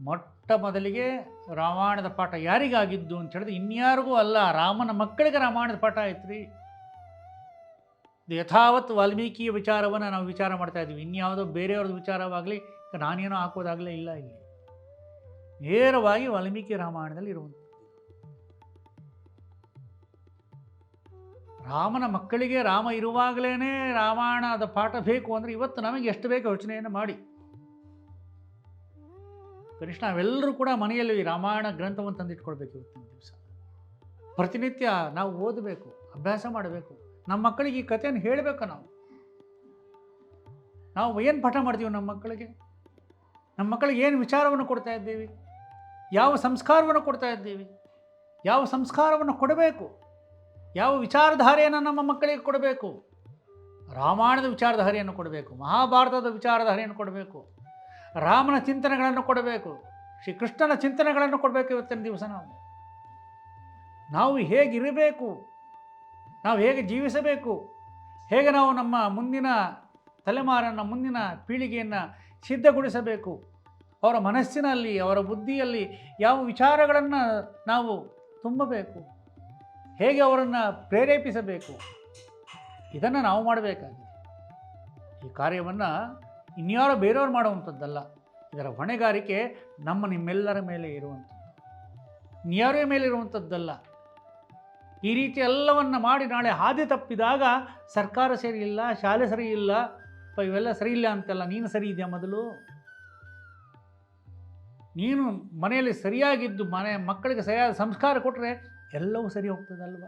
ಮೊಟ್ಟ ಮೊದಲಿಗೆ ರಾಮಾಯಣದ ಪಾಠ ಯಾರಿಗಾಗಿದ್ದು ಅಂತ ಹೇಳಿದ್ರೆ ಇನ್ಯಾರಿಗೂ ಅಲ್ಲ, ರಾಮನ ಮಕ್ಕಳಿಗೆ ರಾಮಾಯಣದ ಪಾಠ ಆಯ್ತು ರೀ ಇದು ಯಥಾವತ್ ವಾಲ್ಮೀಕಿಯ ವಿಚಾರವನ್ನು ನಾವು ವಿಚಾರ ಮಾಡ್ತಾ ಇದ್ವಿ ಇನ್ಯಾವುದೋ ಬೇರೆಯವ್ರದ್ದು ವಿಚಾರವಾಗಲಿ, ನಾನೇನೋ ಹಾಕೋದಾಗಲೇ ಇಲ್ಲ ಇಲ್ಲಿ. ನೇರವಾಗಿ ವಾಲ್ಮೀಕಿ ರಾಮಾಯಣದಲ್ಲಿ ಇರುವಂಥದ್ದು. ರಾಮನ ಮಕ್ಕಳಿಗೆ ರಾಮ ಇರುವಾಗಲೇ ರಾಮಾಯಣದ ಪಾಠ ಬೇಕು ಅಂದರೆ ಇವತ್ತು ನಮಗೆ ಎಷ್ಟು ಬೇಕು ಯೋಚನೆಯನ್ನು ಮಾಡಿ. ಕನಿಷ್ಠ ನಾವೆಲ್ಲರೂ ಕೂಡ ಮನೆಯಲ್ಲಿ ಈ ರಾಮಾಯಣ ಗ್ರಂಥವನ್ನು ತಂದಿಟ್ಕೊಳ್ಬೇಕು ಇವತ್ತಿನ ದಿವಸ. ಪ್ರತಿನಿತ್ಯ ನಾವು ಓದಬೇಕು, ಅಭ್ಯಾಸ ಮಾಡಬೇಕು. ನಮ್ಮ ಮಕ್ಕಳಿಗೆ ಈ ಕಥೆಯನ್ನು ಹೇಳಬೇಕು ನಾವು. ನಾವು ಏನು ಪಾಠ ಮಾಡ್ತೀವಿ ನಮ್ಮ ಮಕ್ಕಳಿಗೆ? ನಮ್ಮ ಮಕ್ಕಳಿಗೆ ಏನು ವಿಚಾರವನ್ನು ಕೊಡ್ತಾ ಇದ್ದೀವಿ? ಯಾವ ಸಂಸ್ಕಾರವನ್ನು ಕೊಡ್ತಾ ಇದ್ದೀವಿ? ಯಾವ ಸಂಸ್ಕಾರವನ್ನು ಕೊಡಬೇಕು? ಯಾವ ವಿಚಾರಧಾರೆಯನ್ನು ನಮ್ಮ ಮಕ್ಕಳಿಗೆ ಕೊಡಬೇಕು? ರಾಮಾಯಣದ ವಿಚಾರಧಾರೆಯನ್ನು ಕೊಡಬೇಕು, ಮಹಾಭಾರತದ ವಿಚಾರಧಾರೆಯನ್ನು ಕೊಡಬೇಕು. ರಾಮನ ಚಿಂತನೆಗಳನ್ನು ಕೊಡಬೇಕು, ಶ್ರೀಕೃಷ್ಣನ ಚಿಂತನೆಗಳನ್ನು ಕೊಡಬೇಕು ಇವತ್ತಿನ ದಿವಸ ನಾವು. ನಾವು ಹೇಗಿರಬೇಕು, ನಾವು ಹೇಗೆ ಜೀವಿಸಬೇಕು, ಹೇಗೆ ನಾವು ನಮ್ಮ ಮುಂದಿನ ತಲೆಮಾರನ್ನು, ಮುಂದಿನ ಪೀಳಿಗೆಯನ್ನು ಸಿದ್ಧಗೊಳಿಸಬೇಕು, ಅವರ ಮನಸ್ಸಿನಲ್ಲಿ, ಅವರ ಬುದ್ಧಿಯಲ್ಲಿ ಯಾವ ವಿಚಾರಗಳನ್ನು ನಾವು ತುಂಬಬೇಕು, ಹೇಗೆ ಅವರನ್ನು ಪ್ರೇರೇಪಿಸಬೇಕು, ಇದನ್ನು ನಾವು ಮಾಡಬೇಕಾಗಿದೆ. ಈ ಕಾರ್ಯವನ್ನು ಇನ್ಯಾರೋ ಬೇರೆಯವ್ರು ಮಾಡುವಂಥದ್ದಲ್ಲ. ಇದರ ಹೊಣೆಗಾರಿಕೆ ನಮ್ಮ ನಿಮ್ಮೆಲ್ಲರ ಮೇಲೆ ಇರುವಂಥದ್ದು. ಇನ್ಯಾರ ಮೇಲೆ ಇರುವಂಥದ್ದಲ್ಲ. ಈ ರೀತಿ ಎಲ್ಲವನ್ನು ಮಾಡಿ ನಾಳೆ ಹಾದಿ ತಪ್ಪಿದಾಗ ಸರ್ಕಾರ ಸರಿ ಇಲ್ಲ, ಶಾಲೆ ಸರಿ ಇಲ್ಲ ಅಪ್ಪ ಇವೆಲ್ಲ ಸರಿ ಇಲ್ಲ ಅಂತೆಲ್ಲ, ನೀನು ಸರಿ ಇದೆಯಾ ಮೊದಲು? ನೀನು ಮನೆಯಲ್ಲಿ ಸರಿಯಾಗಿದ್ದು ಮನೆ ಮಕ್ಕಳಿಗೆ ಸರಿಯಾದ ಸಂಸ್ಕಾರ ಕೊಟ್ಟರೆ ಎಲ್ಲವೂ ಸರಿ ಹೋಗ್ತದಲ್ವ?